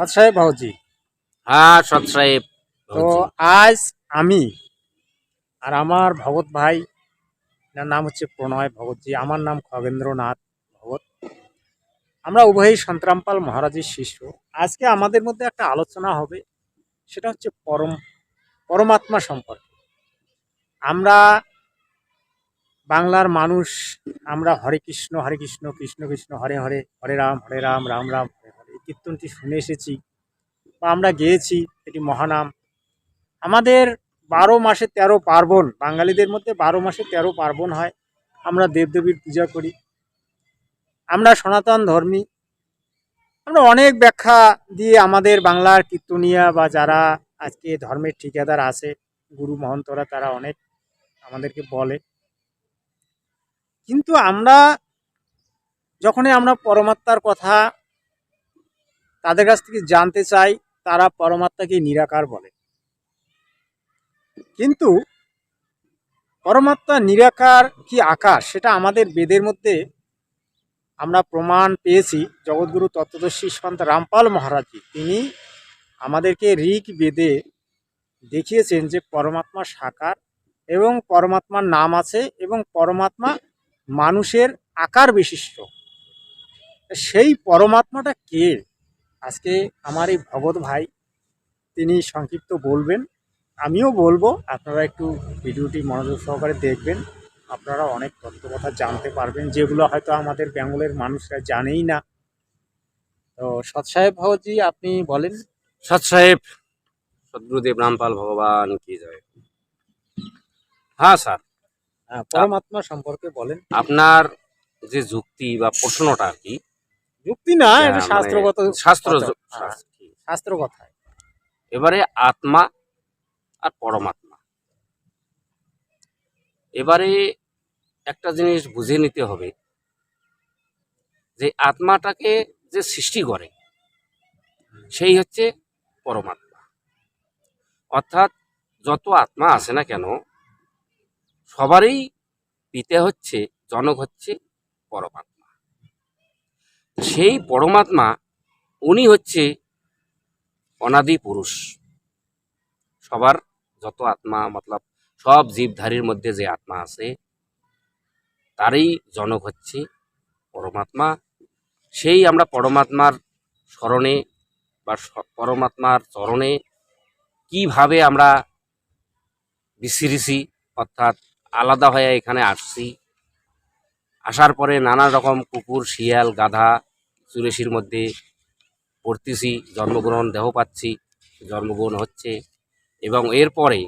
সৎ সাহেব বাবুজি হ্যাঁ সৎ সাহেব তো আজ আমি আর আমার ভগৎ ভাই যার নাম হচ্ছে প্রণয় ভগৎজি আমার নাম খগেন্দ্রনাথ ভগৎ। আমরা উভয়ই সন্তরামপাল মহারাজের শিষ্য। আজকে আমাদের মধ্যে একটা আলোচনা হবে সেটা হচ্ছে পরম পরমাত্মা সম্পর্কে। আমরা বাংলার মানুষ আমরা হরে কৃষ্ণ হরে কৃষ্ণ কৃষ্ণ কৃষ্ণ হরে হরে হরে রাম হরে রাম রাম রাম হরে। কীর্তনটি শুনে এসেছি বা আমরা গেয়েছি, এটি মহানাম। আমাদের বারো মাসে তেরো পার্বণ, বাঙালিদের মধ্যে বারো মাসে তেরো পার্বণ হয়, আমরা দেবদেবীর পূজা করি। আমরা সনাতন ধর্মী। আমরা অনেক ব্যাখ্যা দিয়ে আমাদের বাংলার কীর্তনিয়া বা যারা আজকে ধর্মের ঠিকাদার আছে, গুরু মহন্তরা তারা অনেক আমাদেরকে বলে। কিন্তু আমরা যখনই আমরা পরমাত্মার কথা তাদের কাছ থেকে জানতে চাই, তারা পরমাত্মাকে নিরাকার বলে। কিন্তু পরমাত্মা নিরাকার কি আকার, সেটা আমাদের বেদের মধ্যে আমরা প্রমাণ পেয়েছি। জগৎগুরু তত্ত্বদর্শী সন্ত রামপাল মহারাজজি, তিনি আমাদেরকে ঋক বেদে দেখিয়েছেন যে পরমাত্মা সাকার এবং পরমাত্মার নাম আছে এবং পরমাত্মা মানুষের আকার বিশিষ্ট। সেই পরমাত্মাটা কে? আজকে আমার এই ভগৎ ভাই তিনি সংক্ষিপ্ত বলবেন। আমিও বলব আপনারা একটু ভিডিওটি মনোযোগ সহকারে দেখবেন। আপনারা অনেক তথ্য কথা জানতে পারবেন যেগুলো হয়তো আমাদের বেঙ্গলের মানুষরা জানেই না। তো সৎ সাহেব ভাবজি আপনি বলেন। সৎ সাহেব সদ্গুরুদেব রামপাল ভগবান কি জয়। হ্যাঁ স্যার। হ্যাঁ, পরমাত্মা সম্পর্কে বলেন। আপনার যে যুক্তি বা প্রশ্নটা আর কি যুক্তি না এটা মানে শাস্ত্রগত শাস্ত্র হ্যাঁ, শাস্ত্র। শাস্ত্র কথায় এবারে আত্মা আর পরমাত্মা। এবারে একটা জিনিস বুঝে নিতে হবে যে আত্মাটাকে যে সৃষ্টি করে সেই হচ্ছে পরমাত্মা। অর্থাৎ যত আত্মা আছে না কেন সবারই পিতা হচ্ছে জনক হচ্ছে পরমাত্মা। সেই পরমাত্মা উনি হচ্ছে অনাদি পুরুষ। সবার যত আত্মা, মতলব সব জীবধারীর মধ্যে যে আত্মা আছে, তারই জনক হচ্ছে পরমাত্মা। সেই আমরা পরমাত্মার স্মরণে বা পরমাত্মার চরণে কীভাবে আমরা বিসিরিছি অর্থাৎ আলাদা হয়ে এখানে আসছি, আসার পরে নানা রকম কুকুর, শিয়াল, গাধা চুরেশির মধ্যে পড়তেছি, জন্মগ্রহণ দেহ পাচ্ছি, জন্মগ্রহণ হচ্ছে এবং এরপরে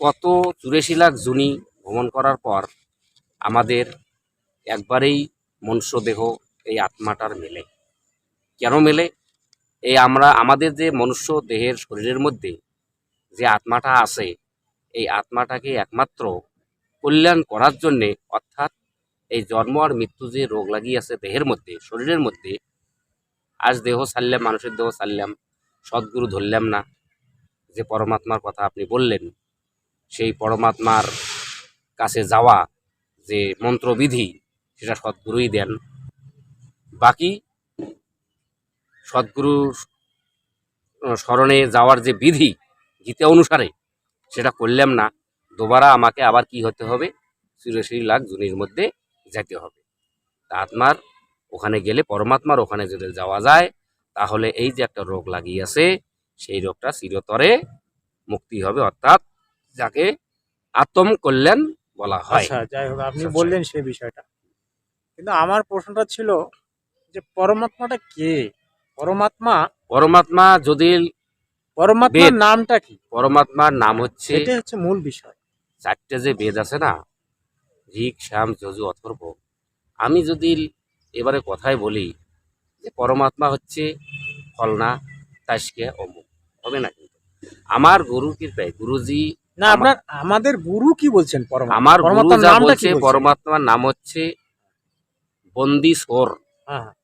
কত চুরাশি লাখ জুনি ভ্রমণ করার পর আমাদের একবারেই মনুষ্য দেহ এই আত্মাটার মেলে। কেন মেলে? এই আমরা, আমাদের যে মনুষ্য দেহের শরীরের মধ্যে যে আত্মাটা আছে, এই আত্মাটাকে একমাত্র কল্যাণ করার জন্যে অর্থাৎ এই জন্ম আর মৃত্যু যে রোগ লাগিয়ে আছে দেহের মধ্যে শরীরের মধ্যে আজ দেহ ছাড়লাম মানুষের দেহ ছাড়লাম সদ্গুরু ধরলাম না যে পরমাত্মার কথা আপনি বললেন সেই পরমাত্মার কাছে যাওয়া যে মন্ত্রবিধি সেটা সদ্গুরুই দেন। বাকি সদ্গুরুর আহ, স্মরণে যাওয়ার যে বিধি গীতা অনুসারে সেটা করলাম না দুবারা আমাকে আবার কি হতে হবে? চুরাশি লাখ জুনির মধ্যে যেতে হবে। তা আত্মার ওখানে গেলে পরমাত্মার ওখানে যদি যাওয়া যায় তাহলে এই যে একটা রোগ লাগিয়েছে সেই রোগটা চিরতরে মুক্তি হবে অর্থাৎ যাকে আত্ম কল্যাণ বলা হয়। আচ্ছা যাই হোক আপনি আচ্ছা, বললেন সেই বিষয়টা। কিন্তু আমার প্রশ্নটা ছিল যে পরমাত্মাটা কে? পরমাত্মা? পরমাত্মা যদি পরমাত্মার নামটা কি? পরমাত্মার নাম হচ্ছে সেটাই হচ্ছে মূল বিষয়। চারটে যে বেদ আছে না ঋক শ্যাম যজু অথর্ব। আমি যদি এবারে কথায় বলি যে পরমাত্মা হচ্ছে ফলনা তাসকে অমুক হবে না কিন্তু? আমার গুরু কৃপায় গুরুজি না আপনার আমাদের গুরু কি বলছেন আমার গুরু পরমাত্মার যা বলছে পরমাত্মার নাম হচ্ছে বন্দি সোর হ্যাঁ হ্যাঁ,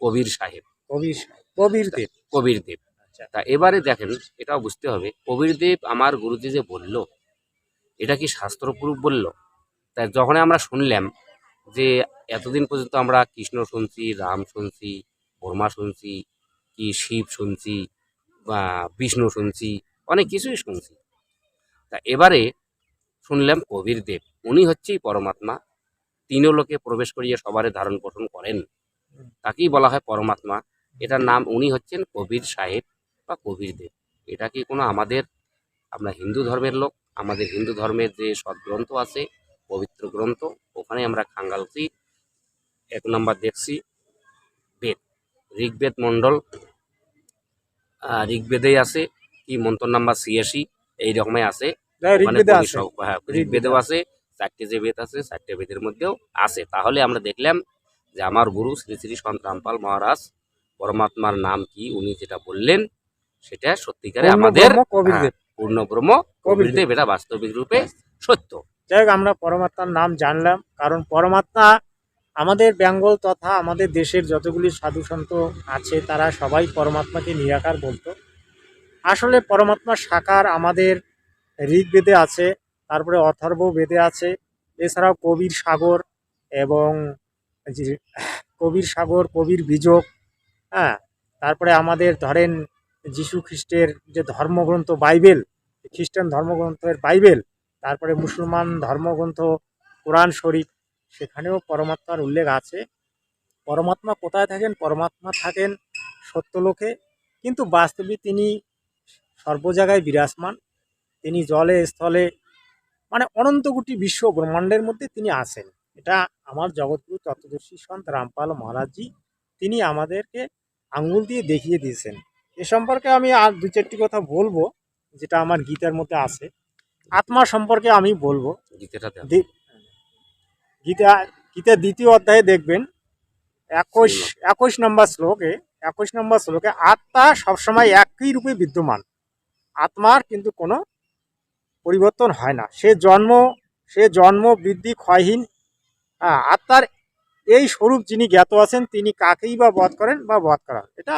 কবির সাহেব। কবির কবির দেব। কবির দেব। আচ্ছা। তা এবারে দেখেন এটাও বুঝতে হবে কবির দেব আমার গুরুজি যে বলল এটা কি শাস্ত্রপ্রুফ বলল? তাই যখন আমরা শুনলাম যে এতদিন পর্যন্ত আমরা কৃষ্ণ শুনছি, রাম শুনছি, বর্মা শুনছি, কি শিব শুনছি বা বিষ্ণু শুনছি, অনেক কিছুই শুনছি। তা এবারে শুনলাম কবির দেব। উনি হচ্ছেই পরমাত্মা। তিনও লোকে প্রবেশ করিয়ে সবারে ধারণ পোষণ করেন। তাকেই বলা হয় পরমাত্মা। এটার নাম উনি হচ্ছেন কবির সাহেব বা কবির দেব। এটা কি কোনো আমাদের, আমরা হিন্দু ধর্মের লোক? আমাদের হিন্দু ধর্মের যে সদ্গ্রন্থ আছে পবিত্র গ্রন্থ ওখানে আমরা খাঙ্গালছি এক নম্বর দেখছি বেদ ঋগ্বেদ মণ্ডল। ঋগ্বেদেই আছে কি মন্ত্র নাম্বার ছিয়াশি এই রকমই আছে। হ্যাঁ, ঋগ্বেদে ঋগ্বেদেও আছে। চারটে যে বেদ আছে চারটে বেদের মধ্যেও আছে। তাহলে আমরা দেখলাম যে আমার গুরু শ্রী শ্রী সন্ত রামপাল মহারাজ পরমাত্মার নাম কি উনি যেটা বললেন সেটা সত্যিকারে আমাদের হ্যাঁ, পূর্ণ ব্রহ্ম কবির কবির এটা বাস্তবিক রূপে সত্য। যাই হোক আমরা পরমাত্মার নাম জানলাম, কারণ পরমাত্মা আমাদের বেঙ্গল তথা আমাদের দেশের যতগুলি সাধু সন্ত আছে, তারা সবাই পরমাত্মাকে নিরাকার বলতো। আসলে পরমাত্মার সাকার আমাদের ঋগ্বেদে আছে, তারপরে অথর্ব বেদে আছে, এছাড়াও কবির সাগর এবং কবির সাগর, কবির বীজক হ্যাঁ তারপরে আমাদের ধরেন যীশু খ্রিস্টের যে ধর্মগ্রন্থ বাইবেল, খ্রিস্টান ধর্মগ্রন্থের বাইবেল তারপরে মুসলমান ধর্মগ্রন্থ, কোরআন শরীফ, সেখানেও পরমাত্মার উল্লেখ আছে। পরমাত্মা কোথায় থাকেন? পরমাত্মা থাকেন সত্যলোকে, কিন্তু বাস্তবে তিনি সর্ব জায়গায় বিরাজমান। তিনি জলে, স্থলে মানে অনন্তকোটি বিশ্ব ব্রহ্মাণ্ডের মধ্যে তিনি আছেন। এটা আমার জগৎগুরু তত্ত্বদর্শী সন্ত রামপাল মহারাজজি, তিনি আমাদেরকে আঙ্গুল দিয়ে দেখিয়ে দিয়েছেন। এ সম্পর্কে আমি আর দু চারটি কথা বলব, যেটা আমার গীতার মধ্যে আছে। আত্মা সম্পর্কে আমি বলব। গীতা গীতার দ্বিতীয় অধ্যায়ে দেখবেন একুশ একুশ নম্বর শ্লোকে একুশ নম্বর শ্লোকে আত্মা সবসময় একই রূপে বিদ্যমান। আত্মার কিন্তু কোনো পরিবর্তন হয় না। সে জন্ম সে জন্ম বৃদ্ধি ক্ষয়হীন। হ্যাঁ, আত্মার এই স্বরূপ যিনি জ্ঞাত আছেন তিনি কাকেই বা বধ করেন বা বধ করান? এটা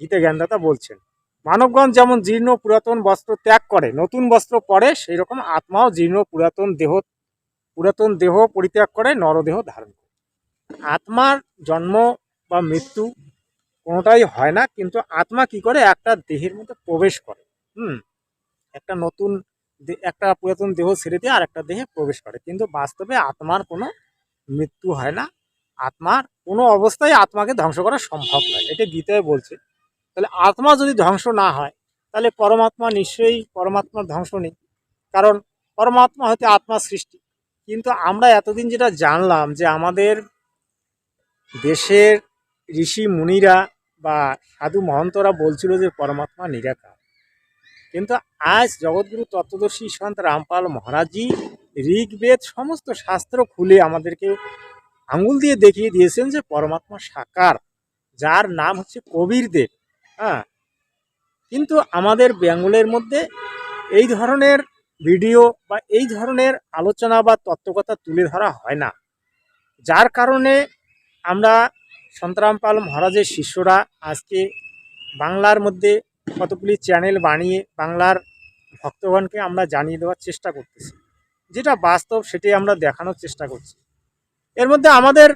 গীতা জ্ঞানদাতা বলছেন। মানবগণ যেমন জীর্ণ পুরাতন বস্ত্র ত্যাগ করে, নতুন বস্ত্র পরে সেই রকম আত্মাও জীর্ণ পুরাতন দেহ পুরাতন দেহ পরিত্যাগ করে, নরদেহ ধারণ করে। আত্মার জন্ম বা মৃত্যু কোনোটাই হয় না, কিন্তু আত্মা কি করে? একটা দেহের মধ্যে প্রবেশ করে, হুম? একটা নতুন একটা পুরাতন দেহ ছেড়ে দিয়ে আর একটা দেহে প্রবেশ করে, কিন্তু বাস্তবে আত্মার কোনো মৃত্যু হয় না। আত্মার কোনো অবস্থায় আত্মাকে ধ্বংস করা সম্ভব নয়, এটা গীতায় বলছে। তাহলে আত্মা যদি ধ্বংস না হয়, তাহলে পরমাত্মা নিশ্চয়ই পরমাত্মার ধ্বংস নেই। কারণ পরমাত্মা হতে আত্মা সৃষ্টি। কিন্তু আমরা এতদিন যেটা জানলাম যে আমাদের দেশের ঋষি মুনিরা বা সাধু মহন্তরা বলছিল যে পরমাত্মা নিরাকার। কিন্তু আজ জগৎগুরু তত্ত্বদর্শী সন্ত রামপাল মহারাজজি ঋগ্বেদ সমস্ত শাস্ত্র খুলে আমাদেরকে আঙ্গুল দিয়ে দেখিয়ে দিয়েছেন যে পরমাত্মা সাকার, যার নাম হচ্ছে কবির দেব। হ্যাঁ। কিন্তু আমাদের বেঙ্গলের মধ্যে এই ধরনের ভিডিও বা এই ধরনের আলোচনা বা তত্ত্বকথা তুলে ধরা হয় না। যার কারণে আমরা সন্তরামপাল মহারাজের শিষ্যরা আজকে বাংলার মধ্যে কতগুলি চ্যানেল বানিয়ে বাংলার ভক্তগণকে আমরা জানিয়ে দেওয়ার চেষ্টা করতেছি। যেটা বাস্তব সেটাই আমরা দেখানোর চেষ্টা করছি। এর মধ্যে আমাদের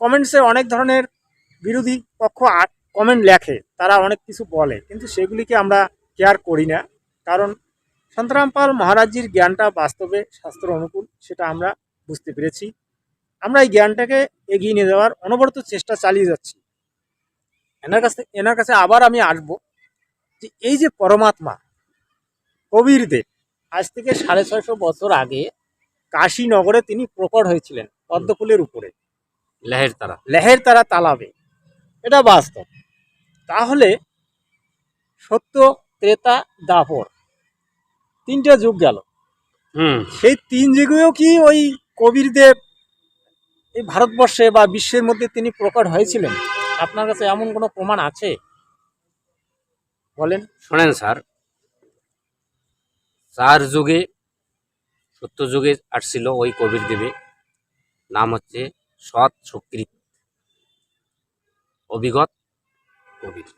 কমেন্টসে অনেক ধরনের বিরোধী পক্ষ কমেন্ট লেখে তারা অনেক কিছু বলে কিন্তু সেগুলিকে আমরা কেয়ার করি না। কারণ সন্তরামপাল মহারাজজির জ্ঞানটা বাস্তবে শাস্ত্র অনুকূল সেটা আমরা বুঝতে পেরেছি। আমরা এই জ্ঞানটাকে এগিয়ে নিয়ে যাওয়ার অনবরত চেষ্টা চালিয়ে যাচ্ছি। এনার কাছে এনার কাছে আবার আমি আসব যে এই যে পরমাত্মা কবির দেব আজ থেকে সাড়ে ছয়শো বছর আগে কাশীনগরে তিনি প্রকট হয়েছিলেন পদ্মফুলের উপরে। লেহের তারা। লেহের তারা তালাবে। এটা বাস্তব। তাহলে সত্য ত্রেতা দাপর। তিনটা যুগ গেল। হুম। সেই তিন যুগেও কি ওই কবির দেব এই ভারতবর্ষে বা বিশ্বের মধ্যে তিনি প্রকট হয়েছিলেন? আপনার কাছে এমন কোনো প্রমাণ আছে? বলেন। শোনেন স্যার চার যুগে সত্য যুগে আসছিল ওই কবির দেবে নাম হচ্ছে সৎ সুকৃত। অভিগত কবির।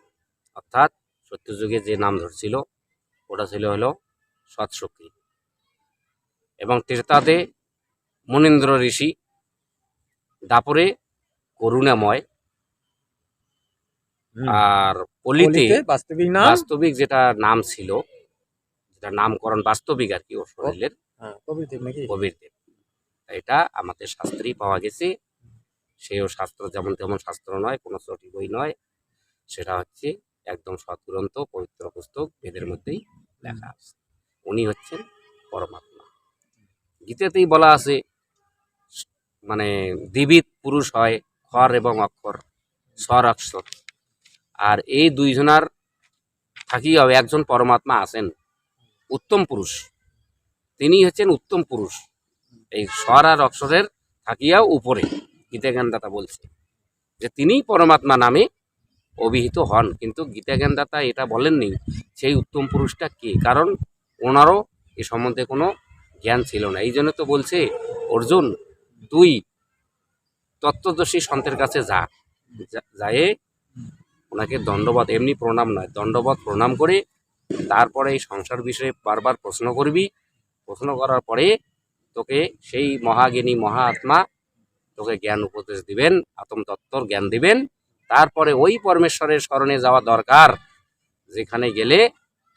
অর্থাৎ সত্য যুগে যে নাম ধরছিল ওটা ছিল হলো সৎ এবং ত্রেতাতে মনীন্দ্র ঋষি দাপরে করুণাময় আর পল্লীতে বাস্তবিক নাম? বাস্তবিক যেটা নাম ছিল যেটা নামকরণ বাস্তবিক আর কি ওর শরীরের হ্যাঁ, কবিরদেব কবির দেব এটা আমাদের শাস্ত্রেই পাওয়া গেছে। সেও শাস্ত্র যেমন তেমন শাস্ত্র নয় কোনো চটি বই নয়। সেটা হচ্ছে একদম সৎগ্রন্থ পবিত্র পুস্তক বেদের মধ্যেই লেখা আছে। উনি হচ্ছেন পরমাত্মা। গীতাতেই বলা আছে মানে দ্বিবিধ পুরুষ হয় খর এবং অক্ষর স্বর অক্ষর আর এই দুইজনার থাকিয়াও একজন পরমাত্মা আছেন উত্তম পুরুষ। তিনি হচ্ছেন উত্তম পুরুষ। এই স্বর আর অক্ষরের থাকিয়াও উপরে গীতা জ্ঞানদাতা বলছে যে তিনিই পরমাত্মা নামে অভিহিত হন। কিন্তু গীতা জ্ঞানদাতা এটা বলেননি সেই উত্তম পুরুষটা কে? কারণ ওনারও এ সম্বন্ধে কোনো জ্ঞান ছিল না। এই জন্য তো বলছে, অর্জুন, তুই তত্ত্বদর্শী সন্তের কাছে যা। যায় ওনাকে দণ্ডবত এমনি প্রণাম নয় দণ্ডবত প্রণাম করে তারপরে এই সংসার বিষয়ে বারবার প্রশ্ন করবি। প্রশ্ন করার পরে তোকে সেই মহাজ্ঞানী মহা আত্মা তোকে জ্ঞান উপদেশ দিবেন আতম তত্ত্বর জ্ঞান দিবেন। তারপরে ওই পরমেশ্বরের স্মরণে যাওয়া দরকার, যেখানে গেলে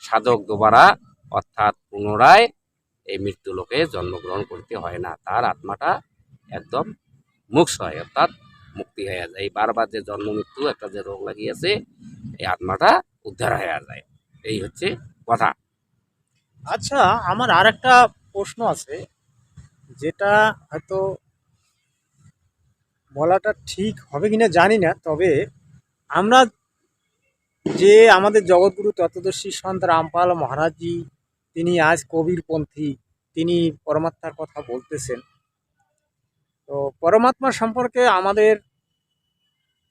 সাধক দোবারা অর্থাৎ পুনরায় এই মৃত্যু লোকে জন্মগ্রহণ করতে হয় না। তার আত্মাটা একদম মুক্স হয়, অর্থাৎ মুক্তি হয়ে যায়। এই বারবার যে জন্ম মৃত্যু, একটা যে রোগ লাগিয়েছে, এই আত্মাটা উদ্ধার হয়ে যায়। এই হচ্ছে কথা। আচ্ছা আমার আর একটা প্রশ্ন আছে, যেটা হয়তো বলাটা ঠিক হবে কিনা জানি না, তবে আমরা যে আমাদের জগৎগুরু তত্ত্বদর্শী সন্ত রামপাল মহারাজজি, তিনি আজ কবিরপন্থী, তিনি পরমাত্মার কথা বলতেছেন। তো পরমাত্মা সম্পর্কে আমাদের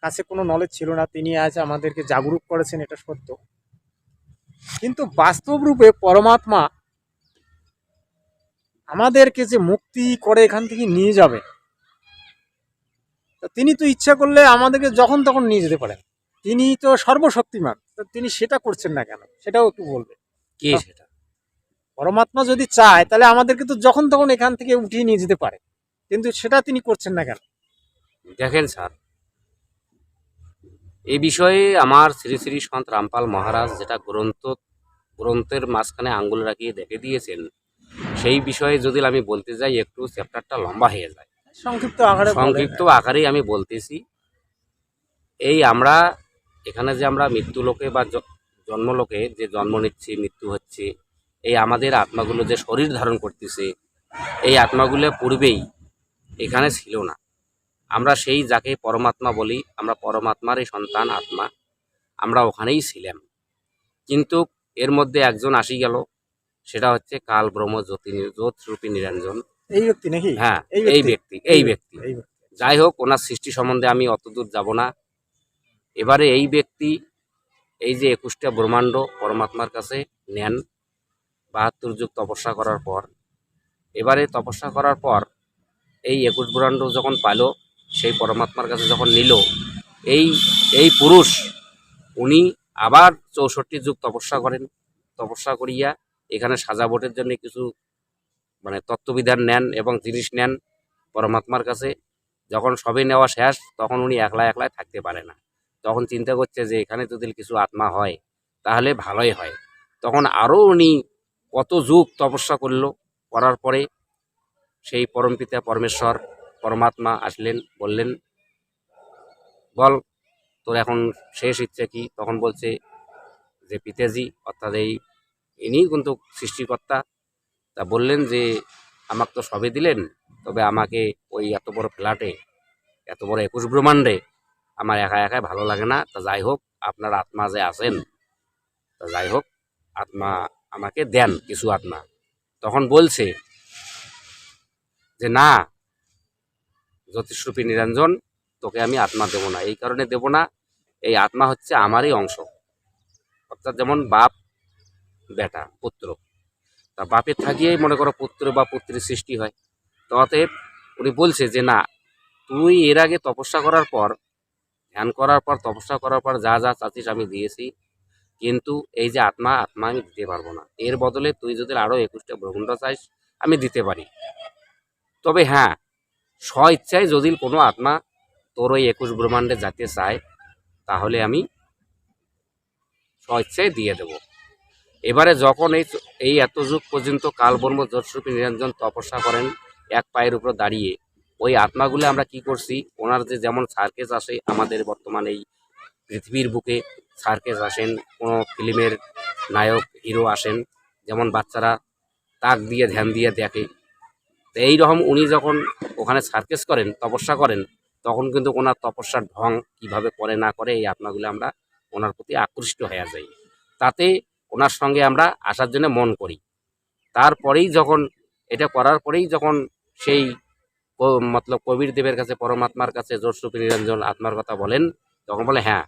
কাছে কোনো নলেজ ছিল না, তিনি আজ আমাদেরকে জাগরুক করেছেন, এটা সত্য। কিন্তু বাস্তব রূপে পরমাত্মা আমাদেরকে যে মুক্তি করে এখান থেকে নিয়ে যাবে তিনি তো ইচ্ছা করলে আমাদেরকে যখন তখন নিয়ে যেতে পারেন। তিনি তো সর্বশক্তিমান তো তিনি সেটা করছেন না কেন? সেটাও একটু বলবে। কে সেটা? পরমাত্মা যদি চায় তাহলে আমাদেরকে তো যখন তখন এখান থেকে উঠিয়ে নিয়ে যেতে পারে। কিন্তু সেটা তিনি করছেন না কেন? দেখেন স্যার এই বিষয়ে আমার শ্রী শ্রী সন্ত রামপাল মহারাজ যেটা গ্রন্থ গ্রন্থের মাঝখানে আঙ্গুল রাখিয়ে দেখে দিয়েছেন সেই বিষয়ে যদি আমি বলতে যাই একটু চ্যাপ্টারটা লম্বা হয়ে যায়। সংক্ষিপ্ত আকারে সংক্ষিপ্ত আকারেই আমি বলতেছি। এই আমরা, এখানে যে আমরা মৃত্যুলোকে বা জ- জন্মলোকে যে জন্ম নিচ্ছি, মৃত্যু হচ্ছে, এই আমাদের আত্মাগুলো যে শরীর ধারণ করতেছে, এই আত্মাগুলো পূর্বেই এখানে ছিল না। আমরা সেই যাকে পরমাত্মা বলি, আমরা পরমাত্মারই সন্তান, আত্মা, আমরা ওখানেই ছিলাম। কিন্তু এর মধ্যে একজন আসি গেল, সেটা হচ্ছে কাল ব্রহ্ম জ্যোতি জ্যোতরূপী নিরঞ্জন। এই ব্যক্তি নাকি? হ্যাঁ এই ব্যক্তি? এই ব্যক্তি। যাই হোক ওনার সৃষ্টি সম্বন্ধে আমি অতদূর যাব না। এবারে এই ব্যক্তি এই যে একুশটা ব্রহ্মাণ্ড পরমাত্মার কাছে নেন বাহাত্তর যুগ তপস্যা করার পর। এবারে তপস্যা করার পর এই একুশ ব্রহ্মাণ্ড যখন পাইল সেই পরমাত্মার কাছে যখন নিল এই এই পুরুষ উনি আবার চৌষট্টি যুগ তপস্যা করেন। তপস্যা করিয়া এখানে সাজাবটের জন্য কিছু মানে তত্ত্ববিধান নেন এবং জিনিস নেন পরমাত্মার কাছে, যখন সবে নেওয়া শেষ, তখন উনি একলা একলাই থাকতে পারে না। তখন চিন্তা করছে যে এখানে যদি কিছু আত্মা হয়, তাহলে ভালোই হয়। তখন আরও উনি কত যুগ তপস্যা করল, করার পরে সেই পরমপিতা পরমেশ্বর, পরমাত্মা আসলেন, বললেন, বল, তোর এখন শেষ ইচ্ছে কি? তখন বলছে যে, পিতাজি, অর্থাৎ এই ইনি কিন্তু সৃষ্টিকর্তা তা বললেন যে, আমাকে তো সবে দিলেন, তবে আমাকে ওই এত বড় ফ্ল্যাটে, এত বড় একুশ ব্রহ্মাণ্ডে আমার একা একাই ভালো লাগে না। তা যাই হোক, আপনার আত্মা যে আছেন, তা যাই হোক, আত্মা আমাকে দেন, কিছু আত্মা। তখন বলছে যে, না, জ্যোতিষরূপী নিরঞ্জন, তোকে আমি আত্মা দেব না। এই কারণে দেব না, এই আত্মা হচ্ছে আমারই অংশ। অর্থাৎ যেমন বাপ, বেটা, পুত্র তা বাপের থাকিয়েই মনে করো পুত্র বা পুত্রের সৃষ্টি হয়। তো অতএব উনি বলছে যে, না, তুই এর আগে তপস্যা করার পর, ধ্যান করার পর, তপস্যা করার পর যা যা চাচ্ছিস আমি দিয়েছি। কিন্তু এই যে আত্মা আত্মা আমি দিতে পারব না। এর বদলে তুই যদি আরও একুশটা ব্রহ্মাণ্ড চাইস আমি দিতে পারি। তবে হ্যাঁ স্ব ইচ্ছায় যদি কোনো আত্মা তোর ওই একুশ ব্রহ্মাণ্ডে যেতে চায়, তাহলে আমি স্ব ইচ্ছায় দিয়ে দেব। এবারে যখন এই এই এত যুগ পর্যন্ত কালবর্ম জোৎস্বরূপী নিরঞ্জন তপস্যা করেন এক পায়ের উপর দাঁড়িয়ে, ওই আত্মাগুলো আমরা কি করছি? ওনার যে যেমন সার্কেস আসে, আমাদের বর্তমান এই পৃথিবীর বুকে সার্কেস আসেন, কোনো ফিল্মের নায়ক, হিরো আসেন, যেমন বাচ্চারা তাক দিয়ে, ধ্যান দিয়ে দেখে। তো এইরকম উনি যখন ওখানে সার্কেস করেন, তপস্যা করেন, তখন কিন্তু ওনার তপস্যার ঢং কীভাবে করে না করে এই আত্মাগুলো আমরা ওনার প্রতি আকৃষ্ট হয়ে যাই। তাতে ওনার সঙ্গে আমরা আসার জন্য মন করি। তারপরেই যখন এটা করার পরেই যখন সেই মতলব কবির দেবের কাছে, পরমাত্মার কাছে জোরসুপী নিরঞ্জন আত্মার কথা বলেন, তখন বলে হ্যাঁ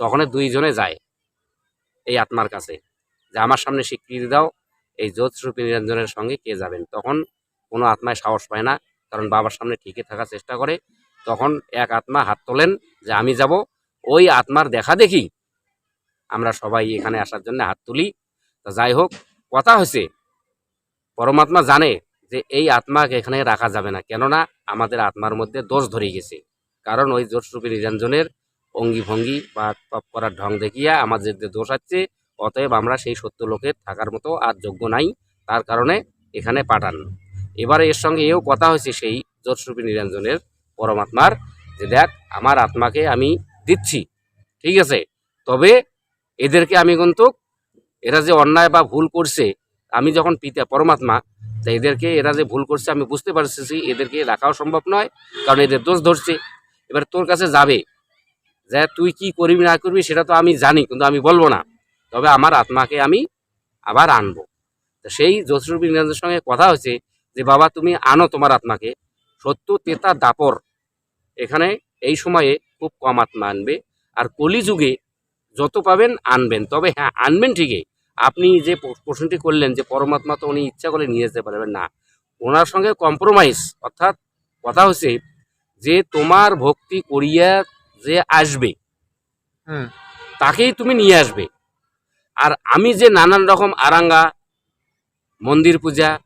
তখন দুইজনে যায় এই আত্মার কাছে। যে আমার সামনে স্বীকৃতি দাও, এই জ্যোৎস্বরূপী নিরঞ্জনের সঙ্গে কে যাবেন? তখন কোনো আত্মায় সাহস পায় না, কারণ বাবার সামনে ঠিকই থাকার চেষ্টা করে। তখন এক আত্মা হাত তোলেন যে, আমি যাব, ওই আত্মার দেখা দেখি আমরা সবাই এখানে আসার জন্য হাত তুলি। তা যাই হোক, কথা হয়েছে, পরমাত্মা জানে যে এই আত্মাকে এখানে রাখা যাবে না, কেননা আমাদের আত্মার মধ্যে দোষ ধরে গেছে। কারণ ওই জোটরূপী নিরঞ্জনের অঙ্গি ভঙ্গি বা তপ করার ঢং দেখিয়া আমাদের যে দোষ আছে, অতএব আমরা সেই সত্য লোকে থাকার মতো আর যোগ্য নাই, তার কারণে এখানে পাঠান। এবারে এর সঙ্গে এও কথা হয়েছে সেই জোটরূপী নিরঞ্জনের পরমাত্মার, যে দেখ, আমার আত্মাকে আমি দিচ্ছি, ঠিক আছে? তবে এদেরকে আমি কিন্তু, এরা যে অন্যায় বা ভুল করছে, আমি যখন পিতা, পরমাত্মা, তা এদেরকে, এরা যে ভুল করছে আমি বুঝতে পারছি এদেরকে রাখাও সম্ভব নয়, কারণ এদের দোষ ধরছে। এবার তোর কাছে যাবে, যে তুই কি করবি, না করবি, সেটা তো আমি জানি, কিন্তু আমি বলব না। তবে আমার আত্মাকে আমি আবার আনব। তো সেই জসরুবী নিরঞ্জনের সঙ্গে কথা হয়েছে যে, বাবা, তুমি আনো তোমার আত্মাকে। সত্য, তেতা, দাপর, এখানে এই সময়ে খুব কম আত্মা আনবে। আর কলিযুগে যত পাবেন আনবেন। তবে হ্যাঁ আনবেন ঠিকই। আপনি যে প্রশ্নটি করলেন যে পরমাত্মা তো উনি ইচ্ছা করে নিয়ে যেতে পারবেন না। ওনার সঙ্গে কম্প্রোমাইজ অর্থাৎ কথা হচ্ছে যে তোমার ভক্তি করিয়া যে আসবে তাকেই তুমি নিয়ে আসবে। আর আমি যে নানান রকম আরাঙ্গা মন্দির পূজা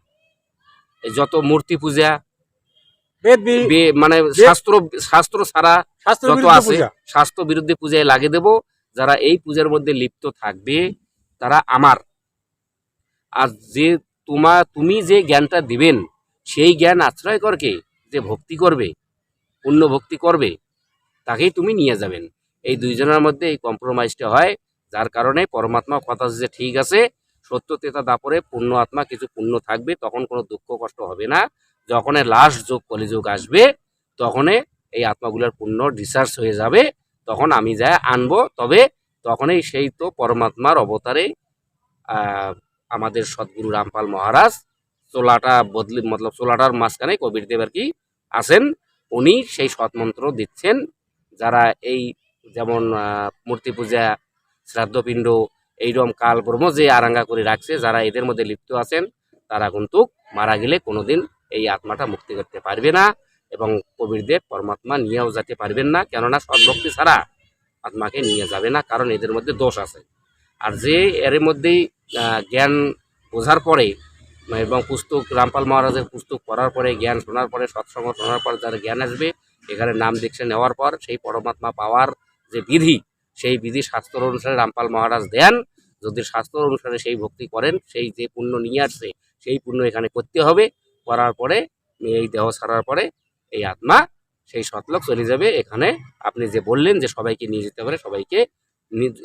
যত মূর্তি পূজা বে- মানে শাস্ত্র শাস্ত্র ছাড়া যত আছে। স্বাস্থ্য বিরুদ্ধে পূজায় লাগিয়ে দেব। যারা এই পূজার মধ্যে লিপ্ত থাকবে, তারা আমার। আর যে তোমা, তুমি যে জ্ঞানটা দিবেন, সেই জ্ঞান আশ্রয় করকে যে ভক্তি করবে, পুণ্য ভক্তি করবে, তাকেই তুমি নিয়ে যাবেন। এই দুইজনের মধ্যে এই কম্প্রোমাইজটা হয়, যার কারণে পরমাত্মা কথা যে ঠিক আছে, সত্য তেতা দাপরে পূর্ণ আত্মা, কিছু পুণ্য থাকবে, তখন কোনো দুঃখ কষ্ট হবে না। যখন লাস্ট যুগ কলিযুগ আসবে তখনই এই আত্মাগুলোর পুণ্য রিসার্চ হয়ে যাবে। তখন আমি যা আনব, তবে তখনই সেই তো পরমাত্মার অবতারে আমাদের সদ্গুরু রামপাল মহারাজ চোলাটা বদলি, মতলব চোলাটার মাঝখানে কবির দেব আর কি আছেন, উনি সেই সৎমন্ত্র দিচ্ছেন। যারা এই যেমন মূর্তি পূজা, শ্রাদ্ধপিণ্ড এইরকম কাল ব্রহ্ম যে আরাঙ্গা করে রাখছে, যারা এদের মধ্যে লিপ্ত আছেন, তারা কিন্তু মারা গেলে কোনোদিন এই আত্মাটা মুক্তি করতে পারবে না। এবং কবিরদেব পরমাত্মা নিয়েও যেতে পারবেন না, কেননা সদ্ভক্তি ছাড়া আত্মাকে নিয়ে যাবে না, কারণ এদের মধ্যে দোষ আছে। আর যে এর মধ্যেই জ্ঞান বোঝার পরে, এবং পুস্তক, রামপাল মহারাজের পুস্তক পড়ার পরে, জ্ঞান শোনার পরে, সৎসঙ্গ শোনার পর যার জ্ঞান আসবে, এখানে নাম দীক্ষা নেওয়ার পর সেই পরমাত্মা পাওয়ার যে বিধি, সেই বিধি শাস্ত্র অনুসারে রামপাল মহারাজ দেন। যদি শাস্ত্র অনুসারে সেই ভক্তি করেন, সেই যে পুণ্য নিয়ে আসছে, সেই পুণ্য এখানে করতে হবে। করার পরে, এই দেহ ছাড়ার পরে এই আত্মা সেই সতলোক চলে যাবে এখানে। আপনি যে বললেন যে সবাইকে নিয়ে যেতে পারে সবাইকে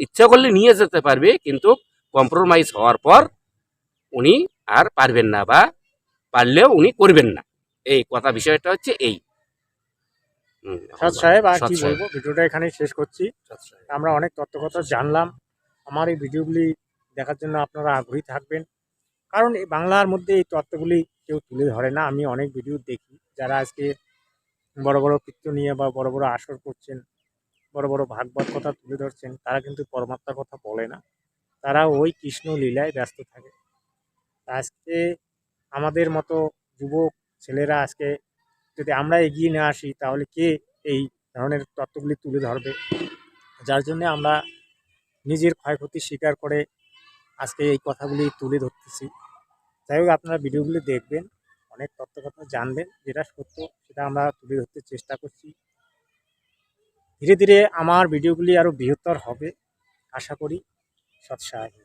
ইচ্ছা করলে নিয়ে যেতে পারবে কিন্তু কম্প্রোমাইজ হওয়ার পর উনি আর পারবেন না বা পারলেও উনি করবেন না। এই কথা বিষয়টা হচ্ছে এই। সৎ সাহেব আর কি বলব? ভিডিওটা এখানেই শেষ করছি। আমরা অনেক তথ্য কথা জানলাম। আমার এই ভিডিওগুলি দেখার জন্য আপনারা আগ্রহী থাকবেন। কারণ এই বাংলার মধ্যে এই তত্ত্বগুলি কেউ তুলে ধরে না। আমি অনেক ভিডিও দেখি। যারা আজকে বড় বড় কীর্তন নিয়ে বা বড় বড় আসর করছেন, বড় বড় ভাগবত কথা তুলে ধরছেন, তারা কিন্তু পরমাত্মার কথা বলে না। তারা ওই কৃষ্ণ লীলায় ব্যস্ত থাকে। আজকে আমাদের মতো যুবক ছেলেরা আজকে যদি আমরা এগিয়ে না আসি, তাহলে কে এই ধরনের তত্ত্বগুলি তুলে ধরবে? যার জন্য আমরা নিজের ক্ষয়ক্ষতি স্বীকার করে আজকে এই কথাগুলি তুলে ধরতেছি। যাই হোক, আপনারা ভিডিওগুলি দেখবেন। অনেক তথ্য কথা জানবেন, যেটা সত্য, সেটা আমরা তুলে ধরতে চেষ্টা করছি। ধীরে ধীরে আমার ভিডিওগুলি আরও বৃহত্তর হবে, আশা করি। সৎসাহী।